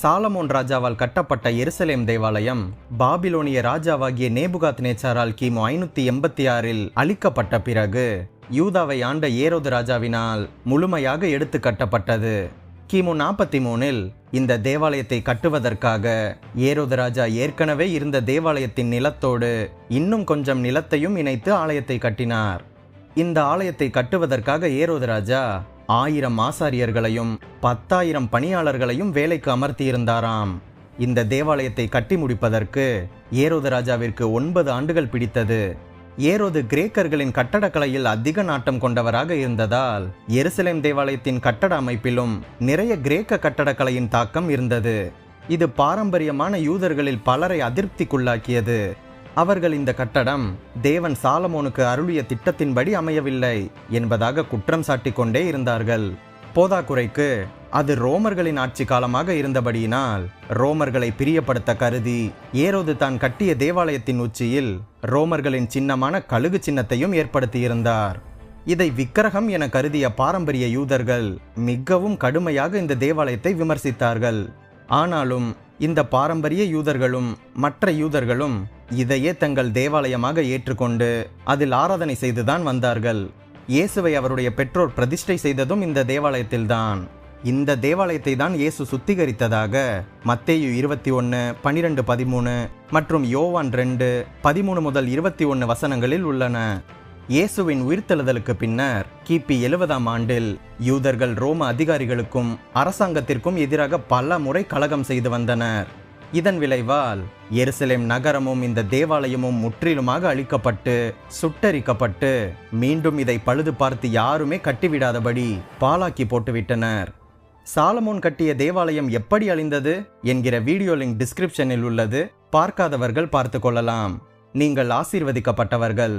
Solomon ராஜாவால் கட்டப்பட்ட எருசலேம் தேவாலயம் பாபிலோனிய ராஜாவாகிய நேபுகாத் நேச்சாரால் கிமு ஐநூத்தி எண்பத்தி ஆறில் அழிக்கப்பட்ட பிறகு யூதாவை ஆண்ட ஏரோது ராஜாவினால் முழுமையாக எடுத்து கட்டப்பட்டது. கிமு நாற்பத்தி மூணில் இந்த தேவாலயத்தை கட்டுவதற்காக ஏரோது ராஜா ஏற்கனவே இருந்த தேவாலயத்தின் நிலத்தோடு இன்னும் கொஞ்சம் நிலத்தையும் இணைத்து ஆலயத்தை கட்டினார். இந்த ஆலயத்தை கட்டுவதற்காக ஏரோது ராஜா ஆயிரம் ஆசாரியர்களையும் பத்தாயிரம் பணியாளர்களையும் வேலைக்கு அமர்த்தியிருந்தாராம். இந்த தேவாலயத்தை கட்டி முடிப்பதற்கு ஏரோது ராஜாவிற்கு ஒன்பது ஆண்டுகள் பிடித்தது. ஏரோது கிரேக்கர்களின் கட்டடக்கலையில் அதிக நாட்டம் கொண்டவராக இருந்ததால் எருசலேம் தேவாலயத்தின் கட்டட அமைப்பிலும் நிறைய கிரேக்க கட்டடக்கலையின் தாக்கம் இருந்தது. இது பாரம்பரியமான யூதர்களில் பலரை அதிருப்திக்குள்ளாக்கியது. அவர்கள் இந்த கட்டடம் தேவன் சாலமோனுக்கு அருளிய திட்டத்தின்படி அமையவில்லை என்பதாக குற்றம் சாட்டிக்கொண்டே இருந்தார்கள். போதாக்குறைக்கு அது ரோமர்களின் ஆட்சி காலமாக இருந்தபடியினால் ரோமர்களை பிரியப்படுத்த கருதி ஏரோது தான் கட்டிய தேவாலயத்தின் உச்சியில் ரோமர்களின் சின்னமான கழுகு சின்னத்தையும் ஏற்படுத்தியிருந்தார். இதை விக்கிரகம் என கருதிய பாரம்பரிய யூதர்கள் மிகவும் கடுமையாக இந்த தேவாலயத்தை விமர்சித்தார்கள். ஆனாலும் இந்த பாரம்பரிய யூதர்களும் மற்ற யூதர்களும் இதையே தங்கள் தேவாலயமாக ஏற்றுக்கொண்டு அதில் ஆராதனை செய்துதான் வந்தார்கள். இயேசுவை அவருடைய பெற்றோர் பிரதிஷ்டை செய்ததும் இந்த தேவாலயத்தில்தான். இந்த தேவாலயத்தை தான் இயேசு சுத்திகரித்ததாக மத்தேயு இருபத்தி ஒன்று பனிரெண்டு பதிமூணு மற்றும் யோவான் ரெண்டு பதிமூணு முதல் இருபத்தி ஒன்று வசனங்களில் உள்ளன. இயேசுவின் உயிர்த்தெழுதலுக்கு பின்னர் கிபி எழுபதாம் ஆண்டில் யூதர்கள் ரோம அதிகாரிகளுக்கும் அரசாங்கத்திற்கும் எதிராக பல முறை கலகம் செய்து வந்தனர். இதன் விளைவால் எருசலேம் நகரமும் இந்த தேவாலயமும் முற்றிலுமாக அழிக்கப்பட்டு சுட்டரிக்கப்பட்டு மீண்டும் இதை பழுது பார்த்து யாருமே கட்டிவிடாதபடி பாலாக்கி போட்டுவிட்டனர். சாலமோன் கட்டிய தேவாலயம் எப்படி அழிந்தது என்கிற வீடியோ லிங்க் டிஸ்கிரிப்ஷனில் உள்ளது. பார்க்காதவர்கள் பார்த்து கொள்ளலாம். நீங்கள் ஆசீர்வதிக்கப்பட்டவர்கள்.